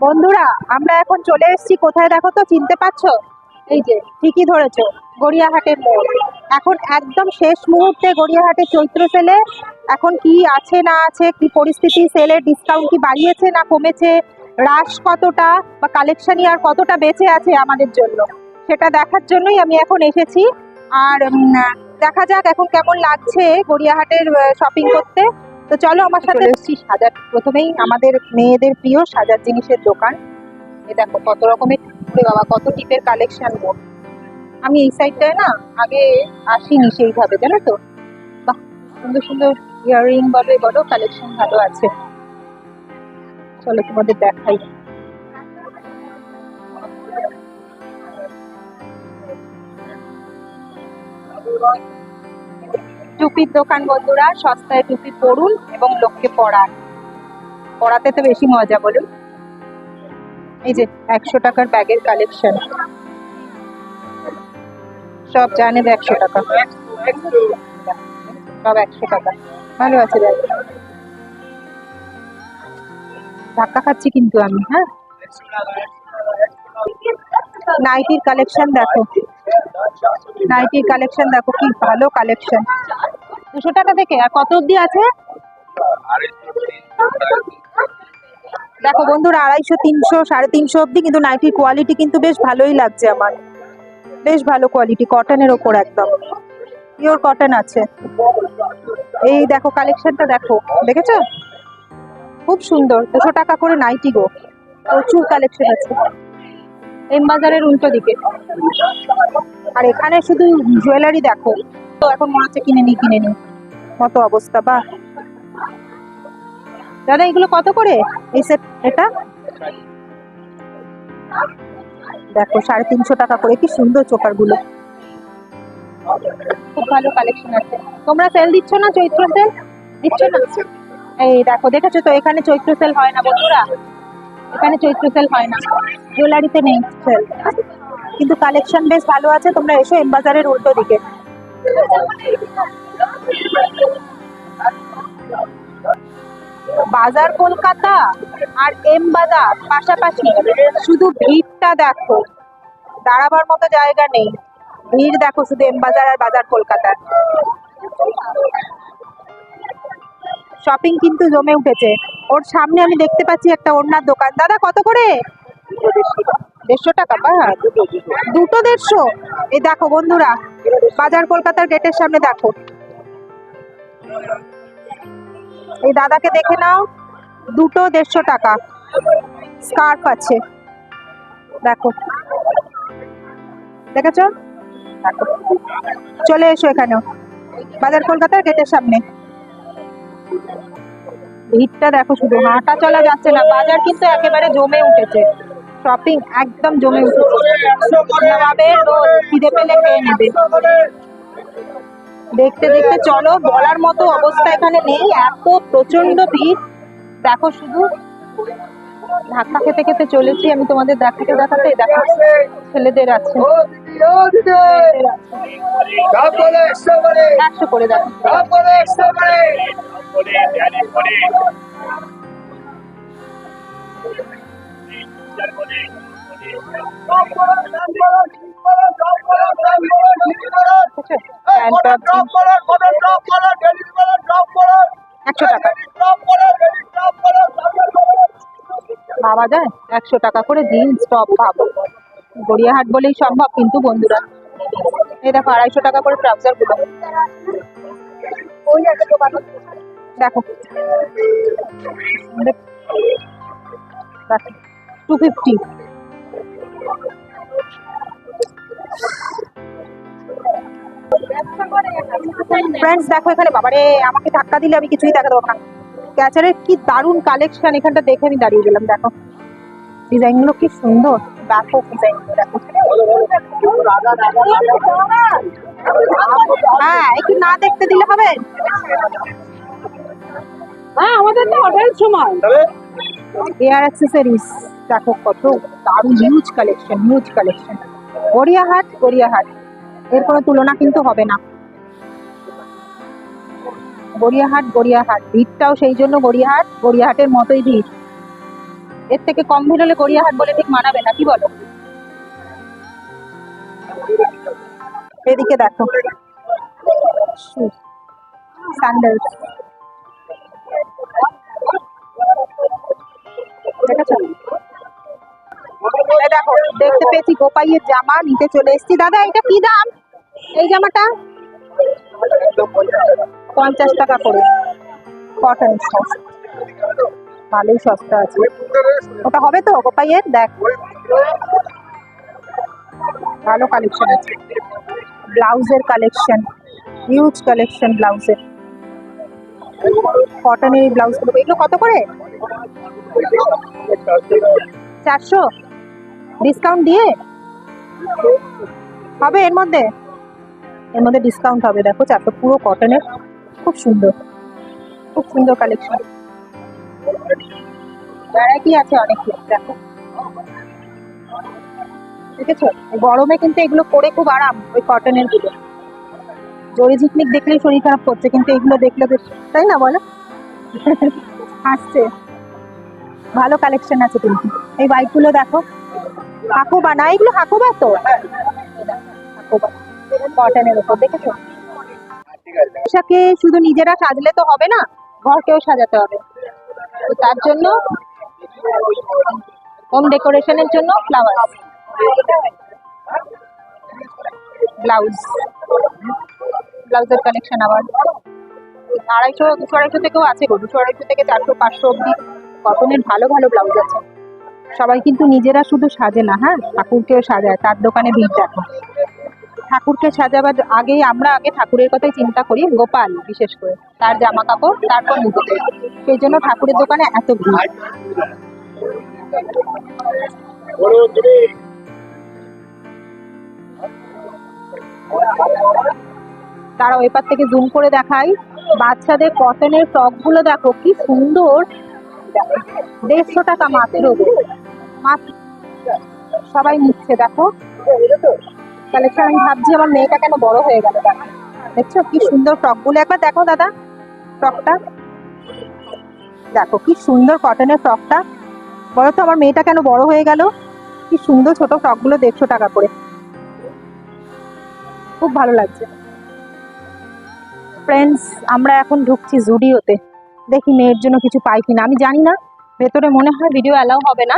বন্ধুরা, আমরা এখন চলে এসেছি। কোথায় দেখো তো? চিনতে পারছ? এই যে, ঠিকই ধরেছো, গড়িয়াহাটের মোড়। এখন একদম শেষ মুহূর্তে গড়িয়াহাটের চৈত্র সেলে। এখন কি আছে, না আছে, কি পরিস্থিতি, সেলের ডিসকাউন্ট কি বাড়িয়েছে, না কমেছে রাশ কতটা, বা কালেকশনই আর কতটা বেঁচে আছে আমাদের জন্য? সেটা দেখার জন্যই আমি এখন এসেছি। আর দেখা যাক এখন কেমন লাগছে গড়িয়াহাটের শপিং করতে। তো চলো আমার সাথে এসেছি সাজার প্রথমেই আমাদের মেয়েদের প্রিয় সাজার জিনিসের দোকান। এ দেখো কত রকমের বাবা কত টিপের কালেকশন গো। আমি এই সাইডটায় না আগে আসিনি সেইভাবে জানো তো? বাহ সুন্দর সুন্দর ইয়াররিং বলো বলো কালেকশন ভালো আছে। চলো তোমাদের দেখাই। টুপির দোকান বন্ধুরা, সস্তায় টুপি পরুন এবং লোককে পড়ান পড়াতে তো বেশি মজা বলুন। এই যে একশো টাকার ব্যাগের কালেকশন সব জানে একশো টাকা। সব একশো টাকা। ভালো আছে ব্যাগ। ধাক্কা খাচ্ছি কিন্তু আমি হ্যাঁ? নাইটির কালেকশন দেখো। নাইটির কালেকশন দেখো, কি ভালো কালেকশন দুশো টাকা থেকে? আর কত অব্দি আছে? দেখো বন্ধুরা, আড়াইশো, তিনশো, সাড়ে তিনশো অব্দি কিন্তু নাইটির কোয়ালিটি কিন্তু বেশ ভালোই লাগছে আমার। বেশ ভালো কোয়ালিটি কটনের ওপর একদম। পিওর কটন আছে। এই দেখো কালেকশনটা দেখো, দেখেছ? খুব সুন্দর, দুশো টাকা করে নাইটি গো। প্রচুর কালেকশন আছে। এম বাজারের উল্টো দিকে। আর এখানে শুধু জুয়েলারি দেখো। তো এখন মনে হচ্ছে কিনে নি কিনে নি। মতো অবস্থা, বা। দাদা, এগুলো কত করে? এই সেট এটা? দেখো, সাড়ে তিনশো টাকা করে। কি সুন্দর চোকারগুলো খুব ভালো কালেকশন আছে। তোমরা সেল দিচ্ছ না চৈত্র সেল দিচ্ছ না? এই দেখো, দেখেছ তো, এখানে চৈত্র সেল হয় না বন্ধুরা? এখানে চৈত্র সেল হয় না। জুয়েলারিতে নেই সেল কিন্তু কালেকশন বেশ ভালো আছে, তোমরা এসো এম বাজারের উল্টো দিকে। বাজার কলকাতা আর এম বাজার পাশাপাশি শুধু ভিড়টা দেখো। দাঁড়াবার মতো জায়গা নেই। ভিড় দেখো শুধু এম বাজার আর বাজার কলকাতার। শপিং কিন্তু জমে উঠেছে। ওর সামনে আমি দেখতে পাচ্ছি একটা ওড়নার দোকান। দাদা, কত করে? দেড়শো টাকা, বা? দুটো দেড়শো। এই দেখো বন্ধুরা, বাজার কলকাতার গেটের সামনে দেখো। এই দাদাকে দেখে নাও, দুটো দেড়শো টাকা। স্কার্ফ আছে। দেখো। দেখেছ? দেখো চলে এসো এখানেও, বাজার কলকাতার গেটের সামনে। ভিড়টা দেখো শুধু, হাঁটা চলা যাচ্ছে না, বাজার কিন্তু একেবারে জমে উঠেছে। শপিং একদম জমে উঠেছে। খিদে পেলে খেয়ে নেবে। দেখতে দেখতে চলো, বলার মতো অবস্থা এখানে নেই, এত প্রচণ্ড ভিড়। দেখো শুধু ধাক্কা খেতে খেতে চলেছি আমি তোমাদের দেখাতে দেখাতে দেখো ছেলেদের আছে একশো করে একশো টাকা ভাবা যায়, একশো টাকা করে জিন্স টপ ভাবো গড়িয়াহাট বলেই সম্ভব, কিন্তু বন্ধুরা, এই দেখো, আড়াইশো টাকা করে ট্রাউজারগুলো। দেখো। টু ফিফটি ফ্রেন্ডস দেখো এখানে, বাবারে, আমাকে ধাক্কা দিলে আমি কিছুই দেখাতে পারব না। ক্যাচারের কি দারুণ কালেকশন এখানটা দেখে আমি দাঁড়িয়ে গেলাম দেখো। ডিজাইনগুলো কি সুন্দর। দেখো ডিজাইন দেখো। হ্যাঁ একটু না দেখতে দিলে হবে? হ্যাঁ আমাদের তো হোটেল সময় এয়ার অ্যাক্সেসরিজ দেখো কত দারুণ huge collection huge collection Gariahat Gariahat. এর কোনো তুলনা কিন্তু হবে না। গড়িয়াহাট গড়িয়াহাট। ভিড়টাও সেই জন্য গড়িয়াহাট, গড়িয়াহাটের মতোই ভিড়। এর থেকে কম ভিড় হলে গড়িয়াহাট বলে ঠিক মানাবে না, কি বলো? এদিকে দেখো। দেখো, দেখতে পেয়েছি গোপাইয়ের জামা, নিতে চলে এসেছি। দাদা, এটা কি দাম? এই জামাটা? পঞ্চাশ টাকা করে। কটন ভালোই সস্তা আছে। ওটা হবে তো গোপাইয়ের? দেখ। ভালো কালেকশন আছে। ব্লাউজের কালেকশন হিউজ কালেকশন ব্লাউজের। কটনের ব্লাউজগুলো এগুলো কত করে? চারশো? ডিসকাউন্ট দিয়ে? হবে এর মধ্যে? এর মধ্যে ডিসকাউন্ট হবে। দেখো, চারশো পুরো কটনের খুব সুন্দর। খুব সুন্দর কালেকশন ভ্যারাইটি আছে অনেক দেখো। দেখেছ? গরমে কিন্তু এগুলো পরে খুব আরাম, ওই কটনেরগুলো জরি ঝিকমিক দেখলেই শরীর খারাপ করছে, কিন্তু এগুলো দেখলে বেশ, তাই না বলো? হাসছে ভালো কালেকশন আছে কিন্তু। এই বাইকগুলো দেখো। হাকুবা না, এগুলো হাকুবা তো? হাকুবা। কটনের উপর, দেখেছ? পোশাকে শুধু নিজেরা সাজলে তো হবে না, ঘরকেও সাজাতে হবে। তো তার জন্য হোম ডেকোরেশনের জন্য ফ্লাওয়ার ব্লাউজ। ব্লাউজের কালেকশন আবার। আড়াইশো, দুশো, আড়াইশো থেকেও আছে গো, দুশো, আড়াইশো থেকে চারশো, পাঁচশো অব্দি কটনের ভালো ভালো ব্লাউজ আছে। সবাই কিন্তু নিজেরা শুধু সাজে না হ্যাঁ? ঠাকুরকেও সাজায়, তার দোকানে ভিড় দেখো ঠাকুরকে সাজাবার আগেই আমরা আগে ঠাকুরের কথাই চিন্তা করি, গোপাল বিশেষ করে, তার জামা কাপড় তারপর নিজেদের সেই জন্য ঠাকুরের দোকানে এত ভিড়। তারা এপার থেকে জুম করে দেখাই। বাচ্চাদের কটনের ফ্রকগুলো দেখো, কি সুন্দর। দেড়শো টাকা মাত্র। মাত্র। সবাই নিচ্ছে, দেখো। কালেকশন আমি ভাবছি আমার মেয়েটা কেন বড় হয়ে গেল? দেখছ কি সুন্দর ফ্রকগুলো একবার দেখো দাদা ফ্রকটা দেখো কি সুন্দর কটনের ফ্রকটা বলো তো আমার মেয়েটা কেন বড় হয়ে গেল? কি সুন্দর ছোট ফ্রকগুলো দেড়শো টাকা করে। খুব ভালো লাগছে। ফ্রেন্ডস আমরা এখন ঢুকছি জুডিওতে। দেখি মেয়ের জন্য কিছু পাই কিনা। আমি জানি না, ভেতরে মনে হয় ভিডিও অ্যালাউ হবে না।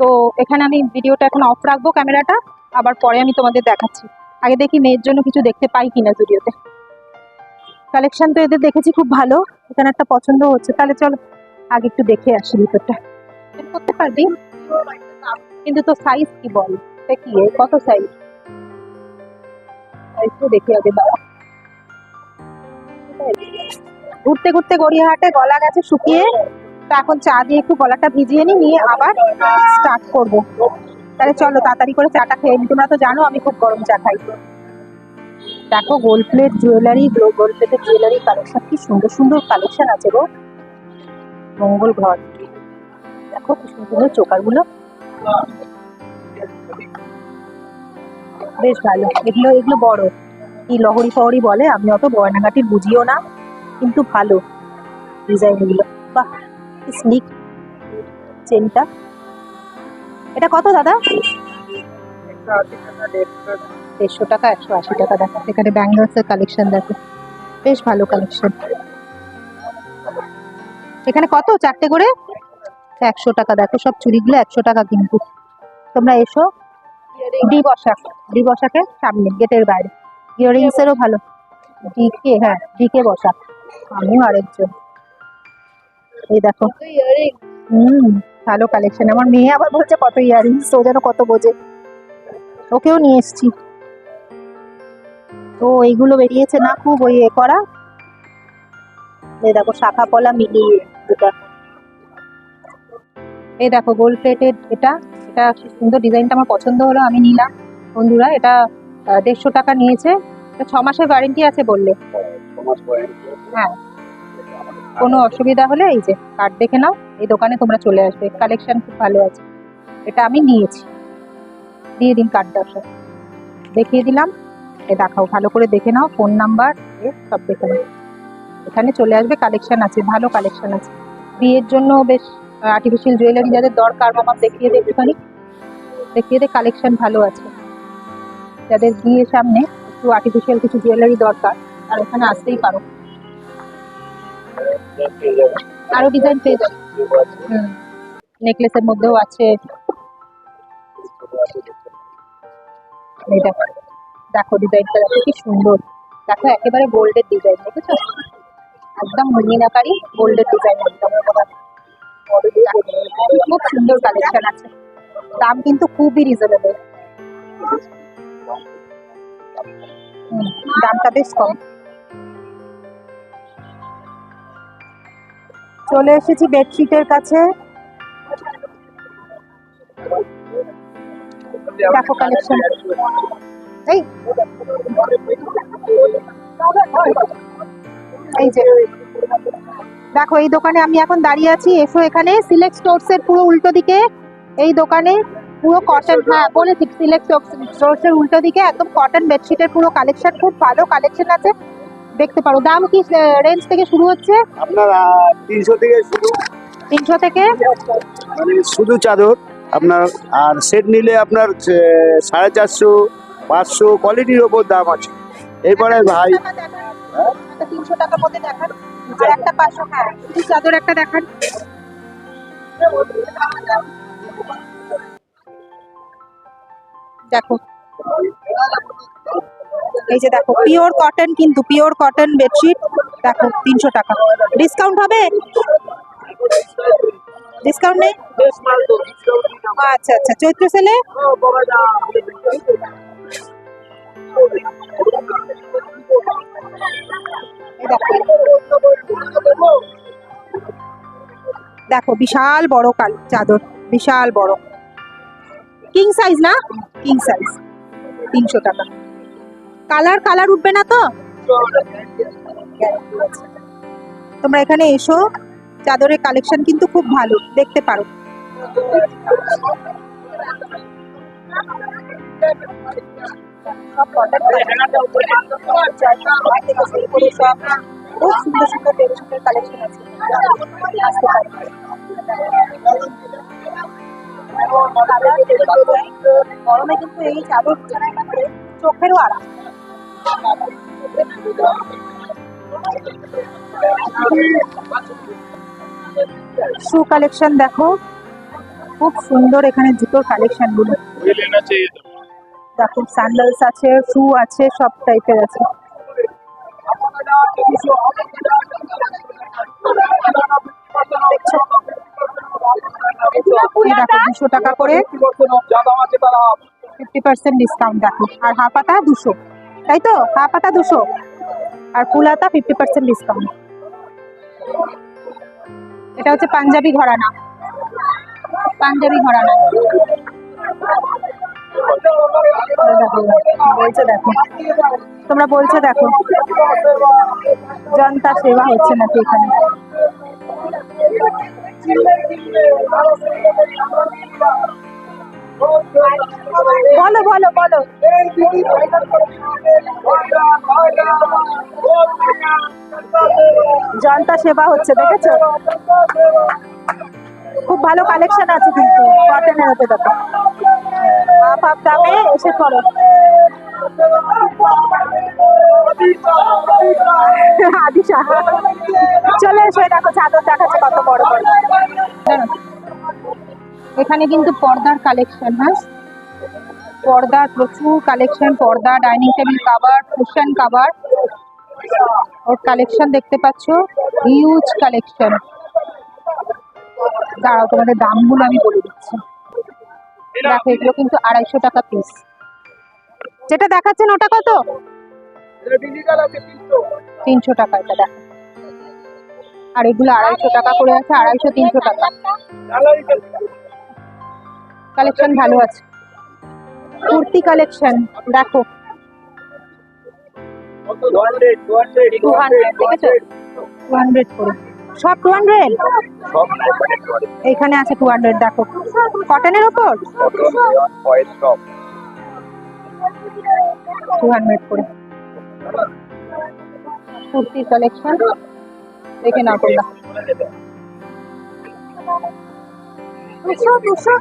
তো এখানে আমি ভিডিওটা এখন অফ রাখব ক্যামেরাটা আবার পরে আমি তোমাদের দেখাচ্ছি। আগে দেখি মেয়ের জন্য কিছু দেখতে পাই কিনা জুডিওতে কালেকশন তো এদের দেখেছি খুব ভালো, এখানে একটা পছন্দ হচ্ছে। তাহলে চলো আগে একটু দেখে আসি ভিতরটা। করতে পারবি? কিন্তু তো সাইজ কি বল? কি কত সাইজ একটু দেখে আগে দাঁড়া। ঘুরতে ঘুরতে গড়িয়াহাটে গলা গেছে শুকিয়ে। তো এখন চা দিয়ে একটু গলাটা ভিজিয়ে নিয়ে আবার স্টার্ট করব। তাহলে চলো তাড়াতাড়ি করে চাটা খেয়ে নি। তোমরা তো জানো আমি খুব গরম চা খাই। দেখো গোল্ড প্লেট জুয়েলারি গোল্ড প্লেটের জুয়েলারি কালেকশন কি সুন্দর সুন্দর কালেকশন আছে গো। মঙ্গল ঘর। দেখো কি সুন্দর সুন্দর চোকারগুলো বেশ ভালো। এগুলো এগুলো বড়। কি লহরি ফহরি বলে আমি অত গয়নাঘাটির বুঝিও না, কিন্তু ভালো। ডিজাইন এগুলো। বাহ স্লিক চেনটা এটা কত দাদা? দেড়শো টাকা একশো আশি টাকা দেখো। এখানে ব্যাঙ্গলসের কালেকশন দেখো। বেশ ভালো কালেকশন এখানে কত চারটে করে? একশো টাকা দেখো সব চুড়িগুলো একশো টাকা কিন্তু। তোমরা এসো। ডি বসাক ডি বসাকের সামনে গেটের বাইরে। ইয়ারিংস এরও ভালো ডিকে হ্যাঁ ডিকে বসাক আমিও আরেকজন। এই দেখো। হুম। ভালো কালেকশন আমার মেয়ে আবার বলছে কত ইয়ারিংস ও যেন কত বোঝে। ওকেও নিয়ে এসছি। তো এইগুলো বেরিয়েছে না খুব ওই এ করা। এই দেখো শাখা পলা মিলিয়ে দুটা এই দেখো গোল্ড প্লেটেড এটা। এটা সুন্দর ডিজাইনটা আমার পছন্দ হলো আমি নিলাম। বন্ধুরা এটা দেড়শো টাকা নিয়েছে। ছ মাসের ওয়ারেন্টি আছে বললে। হ্যাঁ। কোনো অসুবিধা হলে এই যে কার্ড দেখে নাও, এই দোকানে তোমরা চলে আসবে। কালেকশন খুব ভালো আছে। এটা আমি নিয়েছি। দিয়ে দিন কার্ডটা সব দেখিয়ে দিলাম। এ দেখাও, ভালো করে দেখে নাও ফোন নাম্বার সব দেখে নাও। এখানে চলে আসবে কালেকশন আছে, ভালো কালেকশন আছে। বিয়ের জন্য বেশ আর্টিফিশিয়াল জুয়েলারি যাদের দরকার, মামা দেখিয়ে দে একটুখানি। দেখিয়ে দে কালেকশন ভালো আছে। যাদের বিয়ের সামনে একটু আর্টিফিশিয়াল কিছু জুয়েলারি দরকার আর এখানে আসতেই পারো। আরও ডিজাইন পেয়ে নেকলেসের মধ্যেও আছে। দেখো ডিজাইনটা দেখো কি সুন্দর। দেখো একেবারে গোল্ডের ডিজাইন দেখেছ? একদম মিনাকারি গোল্ডের ডিজাইন খুব সুন্দর কালেকশন আছে। দাম কিন্তু খুবই রিজনেবল দামটা বেশ কম। চলে এসেছি বেডশিটের কাছে। দেখো কালেকশন এই। যে। দেখো, এই দোকানে আমি এখন দাঁড়িয়ে আছি। এসো এখানে সিলেক্ট স্টোরস এর পুরো উল্টো দিকে। এই দোকানে পুরো কটন হ্যাঁ বলেছি সিলেক্ট স্টোরস এর উল্টো দিকে। একদম কটন বেডশিটের পুরো কালেকশন খুব ভালো কালেকশন আছে। দেখতে পারো। দাম কি রেঞ্জ থেকে শুরু হচ্ছে? আপনার তিনশো থেকে শুরু। তিনশো থেকে? মানে শুধু চাদর আপনার আর সেট নিলে আপনার সাড়ে চারশো পাঁচশো কোয়ালিটির ওপর দাম আছে। এরপরে ভাই তিনশো টাকার মধ্যে দেখান। আর একটা পাঁচশো হ্যাঁ চাদর একটা দেখান। দেখো। এই যে দেখো পিওর কটন কিন্তু পিওর কটন বেডশিট দেখো, তিনশো টাকা। ডিসকাউন্ট হবে? ডিসকাউন্ট নেই? আচ্ছা আচ্ছা চৈত্র সেলে? দেখো। বিশাল বড় কাল, চাদর, বিশাল বড়। কিং সাইজ না? কিং সাইজ তিনশো টাকা। কালার কালার উঠবে না তো? তোমরা এখানে এসো। চাদরের কালেকশন কিন্তু খুব ভালো, দেখতে পারো। এই চাদর চোখেরও আরাম। শু কালেকশন দেখো। খুব সুন্দর এখানে জুতোর কালেকশনগুলো। দেখো স্যান্ডেলস আছে শু আছে, সব টাইপের আছে। দুশো টাকা করে। ফিফটি পার্সেন্ট ডিসকাউন্ট দেখো। আর হাফ পাতা দুশো। তাই তো হাফ পাতা দুশো। আর ফুল হাতা ফিফটি পার্সেন্ট ডিসকাউন্ট এটা হচ্ছে পাঞ্জাবি ঘরানা। পাঞ্জাবি ঘরানা। দেখো। তোমরা বলছো দেখো। জনতা সেবা হচ্ছে নাকি এখানে? বলো বলো বলো। জনতা সেবা হচ্ছে, দেখেছ? খুব ভালো কালেকশন আছে কিন্তু কটনের ওপর দেখো। হাফ হাফ দামে এসে করো আদিশা। চলে এসো দেখো চাদর দেখাচ্ছে কত বড় বড় এখানে কিন্তু পর্দার কালেকশন হ্যাঁ পর্দার প্রচুর কালেকশন পর্দা dining table cover cushion cover ওর কালেকশন দেখতে পাচ্ছ? হিউজ কালেকশন দাঁড়াও, তোমাদের দামগুলো আমি বলে দিচ্ছি। দেখো, এগুলো কিন্তু আড়াইশো টাকা পিস যেটা দেখাচ্ছেন, ওটা কত? তিনশো টাকা এটা, দেখো। আর এগুলো আড়াইশো টাকা করে আছে, আড়াইশো, তিনশো টাকা। কালেকশন ভালো আছে। কুর্তি কালেকশন দেখো। টু হান্ড্রেড দেখেছ? টু হান্ড্রেড করে। সব টু হান্ড্রেড এইখানে আছে টু হান্ড্রেড দেখো। কটনের ওপর? টু হান্ড্রেড করে। কুর্তির কালেকশন দেখে দুশো দুশো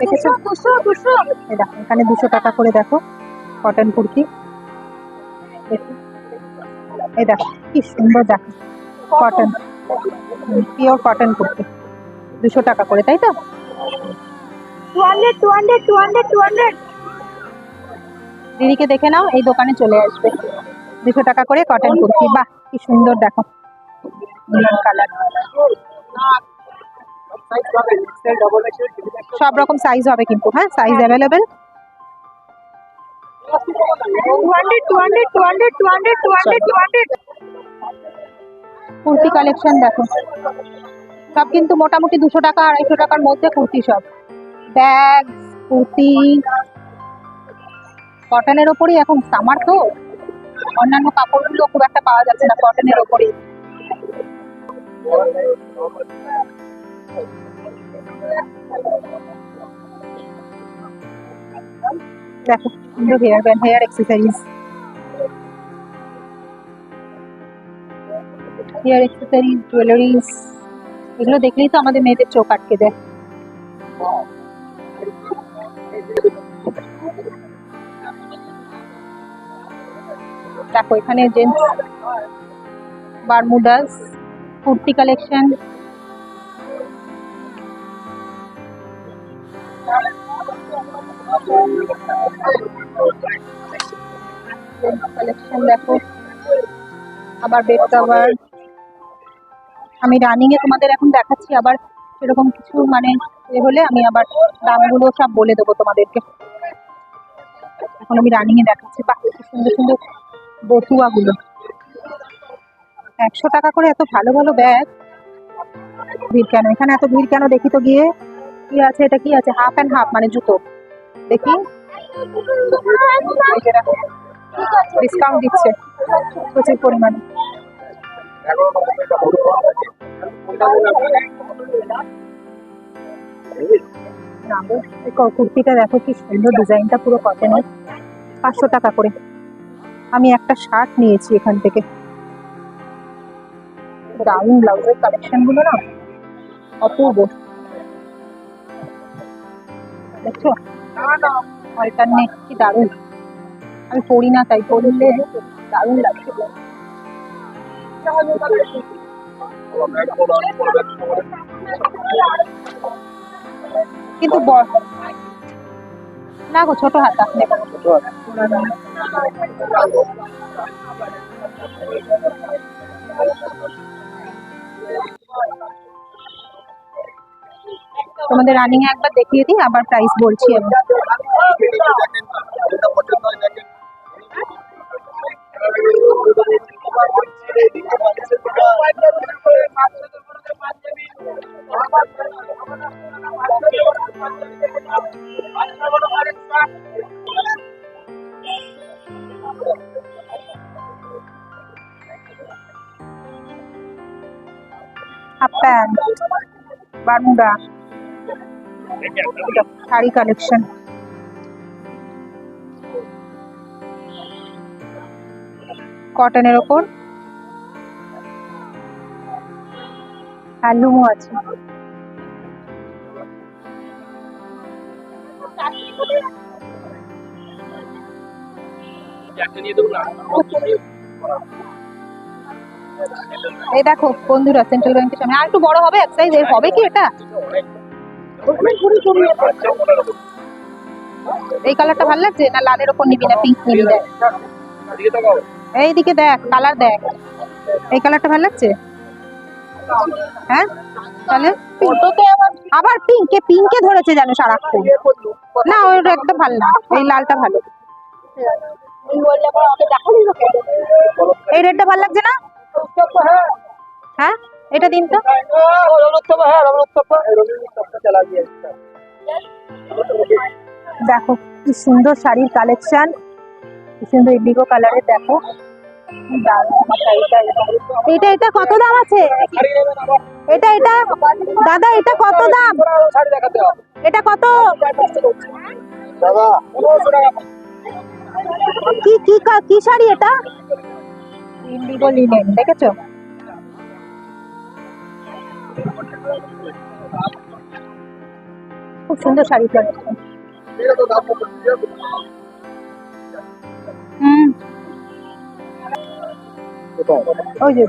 দেখেছ? এখানে দুশো টাকা করে দেখো কটন কুর্তি। এই দেখো কি সুন্দর দেখো কটন পিওর কটন কুর্তি। দুশো টাকা করে তাই তো? দিদিকে দেখে নাও এই দোকানে চলে আসবে। দুশো টাকা করে কটন কুর্তি। বাহ কি সুন্দর দেখো। কালার সব রকম সাইজ হবে কিন্তু হ্যাঁ? সাইজ অ্যাভেলেবেল কুর্তি কালেকশন দেখো। সব কিন্তু মোটামুটি দুশো টাকা, আড়াইশো টাকার মধ্যে কুর্তি সব। ব্যাগ কুর্তি। কটনের ওপরই এখন সামার তো। অন্যান্য কাপড়গুলো খুব একটা পাওয়া যাচ্ছে না কটনের ওপরেই। দেখো সুন্দর hair band hair accessories hair jewelleries এগুলো দেখলেই তো আমাদের মেয়েদের চোখ আটকে দেয় দেখো, এখানে জেন্টস বারমুডাস কুর্তি কালেকশন আবার আমি রানিং এ তোমাদের এখন দেখাচ্ছি, আবার সেরকম কিছু মানে এ হলে আমি আবার দামগুলো সব বলে দেবো তোমাদেরকে। এখন আমি রানিং এ দেখাচ্ছি, বাহ, কি সুন্দর সুন্দর বটুয়াগুলো একশো টাকা করে এত ভালো ভালো ব্যাগ ভিড় কেন? এখানে এত ভিড় কেন? দেখি তো গিয়ে। কি আছে? এটা কি আছে? হাফ অ্যান্ড হাফ মানে জুতো। দেখি। ডিসকাউন্ট দিচ্ছে। প্রচুর পরিমাণে। কুর্তিটা দেখো কি সুন্দর, ডিজাইনটা পুরো কটনের পাঁচশো টাকা করে। আমি একটা শার্ট নিয়েছি এখান থেকে। দারুণ ব্লাউজের কালেকশনগুলো না অপূর্ব। দেখছ? অল্টারনেট কি দারুণ আমি পড়ি না, তাই পড়লে দারুণ লাগছে। কিন্তু না গো, ছোট হাতা। নেব না। তোমাদের রানিং এ একবার দেখিয়ে দিই আবার প্রাইস বলছি আমি। Half pant Bermuda. Sari collection কটনের ওপর। হ্যান্ডলুমও আছে। এই দেখো, বন্ধুরা সেন্ট্রাল ব্যাংকের সামনে। আর একটু বড় হবে, এক সাইজ এর হবে কি এটা? এই কালারটা ভালো লাগছে না লালের ওপর নিবি না পিঙ্ক নিবি? দেখ এইদিকে দেখ কালার দেখ। এই কালারটা ভালো লাগছে? হ্যাঁ? তাহলে আবার পিঙ্কে পিঙ্কে ধরেছে জানো সারাক্ষণ। না ওইটা একদম ভালো না এই লালটা ভালো। এই রেডটা ভালো লাগছে না? হ্যাঁ? এটা দিন তো। দেখো, কি সুন্দর শাড়ির কালেকশন কি সুন্দর ইন্ডিগো কালারের দেখো। এটা এটা কত দাম আছে? এটা এটা। দাদা, এটা কত দাম? এটা কত? কি, কা- কি শাড়ি এটা? ইন্ডিগো লিনেন দেখেছ? খুব সুন্দর শাড়ি হুম। ওই যে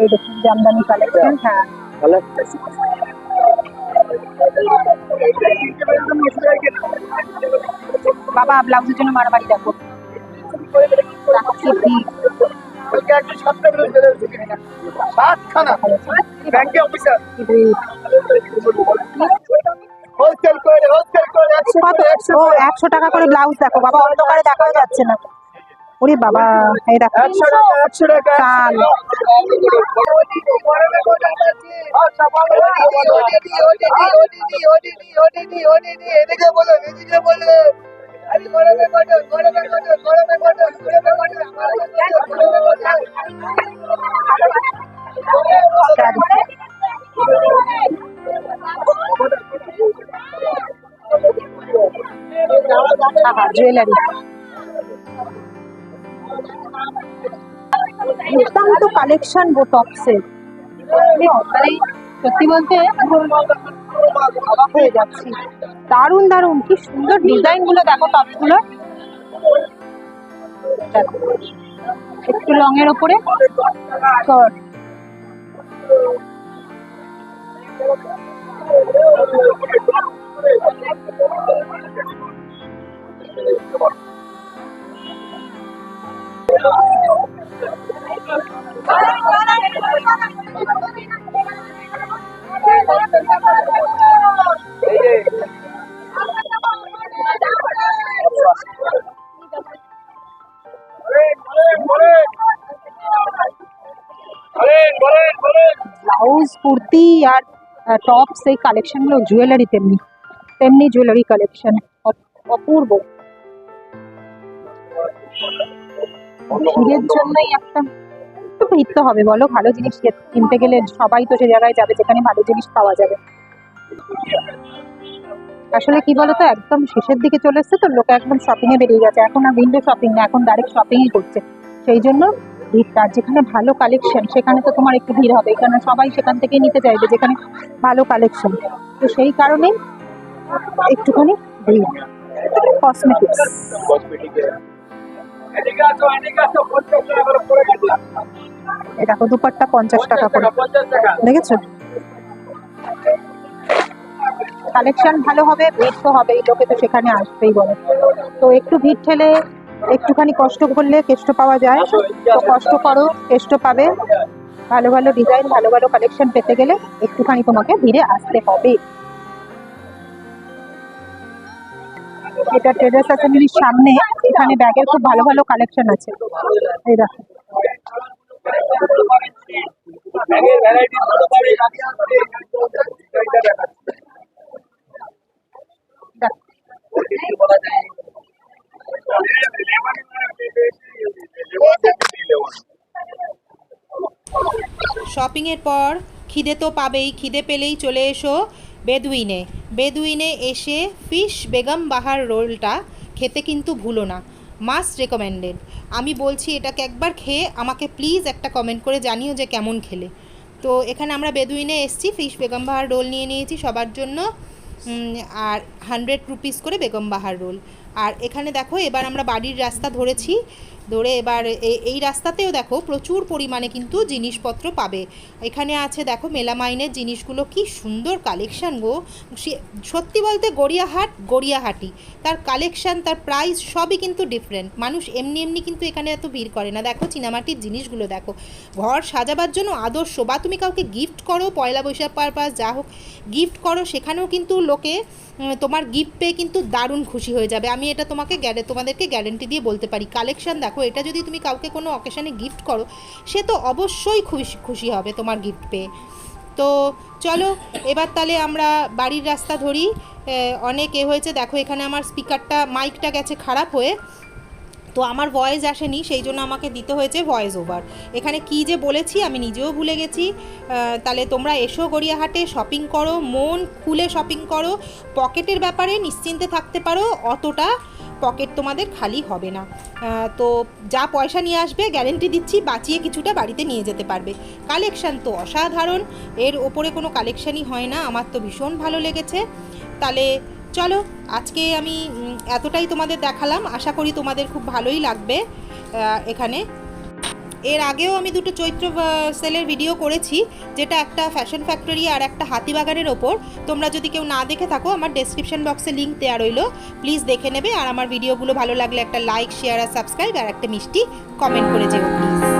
এই দেখুন, জামদানি কালেকশন হ্যাঁ। বাবা, ব্লাউজের জন্য মারামারি দেখো। দেখো। ব্যাংকে অফিসার হোলসেল করে হোলসেল করে একশো টাকা করে ব্লাউজ দেখো বাবা অন্ধকারে দেখাও যাচ্ছে না ওরে বাবা এই দেখো একশো টাকা জুয়েলারি দুর্দান্ত কালেকশন গো টপসের মানে সত্যি বলতে অবাক হয়ে যাচ্ছি দারুণ দারুণ। কি সুন্দর ডিজাইনগুলো দেখো টপগুলো একটু লং এর ওপরে কুর্তি আর টপস এই কালেকশনগুলো জুয়েলারি তেমনি তেমনি জুয়েলারি কালেকশন অপূর্ব। ভিড়ের জন্যই একটা তো হবে, বলো? ভালো জিনিস কিনতে গেলে সবাই তো সে জায়গায় যাবে, যেখানে ভালো জিনিস পাওয়া যাবে। আসলে কি বলতো, একদম শেষের দিকে চলে এসছে তো, লোকে একদম শপিং এ বেরিয়ে গেছে। এখন আর উইন্ডো শপিং না, এখন ডাইরেক্ট শপিংই করছে। সেই জন্য ভিড়টা যেখানে ভালো কালেকশন সেখানে তো তোমার একটু ভিড় হবে। কারণ সবাই সেখান থেকে নিতে চাইবে, যেখানে ভালো কালেকশন তো সেই কারণে একটুখানি ভিড় কসমেটিক্স দেখো, দুপাট্টা পঞ্চাশ টাকা করে। দেখেছ? কালেকশন ভালো হবে, ভিড় তো হবেই, লোকে তো সেখানে আসবেই বলে। তো একটু ভিড় ঠেলে একটুখানি কষ্ট করলে কেষ্ট পাওয়া যায়। তো কষ্ট করো, কেষ্ট পাবে। ভালো ভালো ডিজাইন ভালো ভালো কালেকশন পেতে গেলে একটুখানি তোমাকে ভিড়ে আসতে হবে। এটা ট্রেডার্স অ্যাসেম্বলির সামনে, এখানে ব্যাগের খুব ভালো ভালো কালেকশন আছে। এই দেখো। দেখো। শপিংয়ের পর খিদে তো পাবেই, খিদে পেলেই চলে এসো বেদুইনে। বেদুইনে এসে ফিশ বেগম বাহার রোলটা খেতে কিন্তু ভুলো না মাস্ট রেকমেন্ডেড আমি বলছি, এটাকে একবার খেয়ে আমাকে প্লিজ একটা কমেন্ট করে জানিও যে কেমন খেলে। তো এখানে আমরা বেদুইনে এসেছি, ফিশ বেগম বাহার রোল নিয়ে নিয়েছি সবার জন্য আর হান্ড্রেড রুপিস করে বেগম বাহার রোল। আর এখানে দেখো এবার আমরা বাড়ির রাস্তা ধরেছি। ধরে এবার এই রাস্তাতেও দেখো প্রচুর পরিমাণে কিন্তু জিনিসপত্র পাবে। এখানে আছে দেখো মেলামাইনের জিনিসগুলো, কি সুন্দর কালেকশান গো। সত্যি বলতে গড়িয়াহাট, গড়িয়াহাটি। তার কালেকশান তার প্রাইস সবই কিন্তু ডিফারেন্ট মানুষ এমনি এমনি কিন্তু এখানে এত ভিড় করে না। দেখো চীনামাটির জিনিসগুলো দেখো। ঘর সাজাবার জন্য আদর্শ, বা তুমি কাউকে গিফট করো, পয়লা বৈশাখ পারপাস যা হোক গিফট করো, সেখানেও কিন্তু লোকে তোমার গিফট পেয়ে কিন্তু দারুণ খুশি হয়ে যাবে। আমি এটা তোমাকে তোমাদেরকে গ্যারেন্টি দিয়ে বলতে পারি। কালেকশন এটা যদি তুমি কাউকে কোনো অকেশনে গিফট করো, সে তো অবশ্যই খুশি খুশি হবে তোমার গিফট পেয়ে। তো চলো, এবার তাহলে আমরা বাড়ির রাস্তা ধরি। অনেক এ হয়েছে। দেখো, এখানে আমার স্পিকারটা মাইকটা গেছে খারাপ হয়ে। তো আমার ভয়েস আসেনি, সেই জন্য আমাকে দিতে হয়েছে ভয়েস ওভার এখানে কি যে বলেছি, আমি নিজেও ভুলে গেছি। তাহলে তোমরা এসো গড়িয়াহাটে শপিং করো, মন খুলে শপিং করো। পকেটের ব্যাপারে নিশ্চিন্তে থাকতে পারো, অতটা পকেট তোমাদের খালি হবে না। তো যা পয়সা নিয়ে আসবে গ্যারেন্টি দিচ্ছি, বাঁচিয়ে কিছুটা বাড়িতে নিয়ে যেতে পারবে। কালেকশান তো অসাধারণ। এর ওপরে কোনো কালেকশানই হয় না। আমার তো ভীষণ ভালো লেগেছে। তাহলে চলো, আজকে আমি এতটাই তোমাদের দেখালাম। আশা করি তোমাদের খুব ভালোই লাগবে এখানে। এর আগেও আমি দুটো চৈত্র সেলের ভিডিও করেছি, যেটা একটা ফ্যাশন ফ্যাক্টরি আর একটা হাতিবাগানের ওপর। তোমরা যদি কেউ না দেখে থাকো, আমার ডেসক্রিপশন বক্সে লিঙ্ক দেওয়া রইল। প্লিজ দেখে নেবে, আর আমার ভিডিওগুলো ভালো লাগলে একটা লাইক শেয়ার আর সাবস্ক্রাইব আর একটা মিষ্টি কমেন্ট করে যেও প্লিজ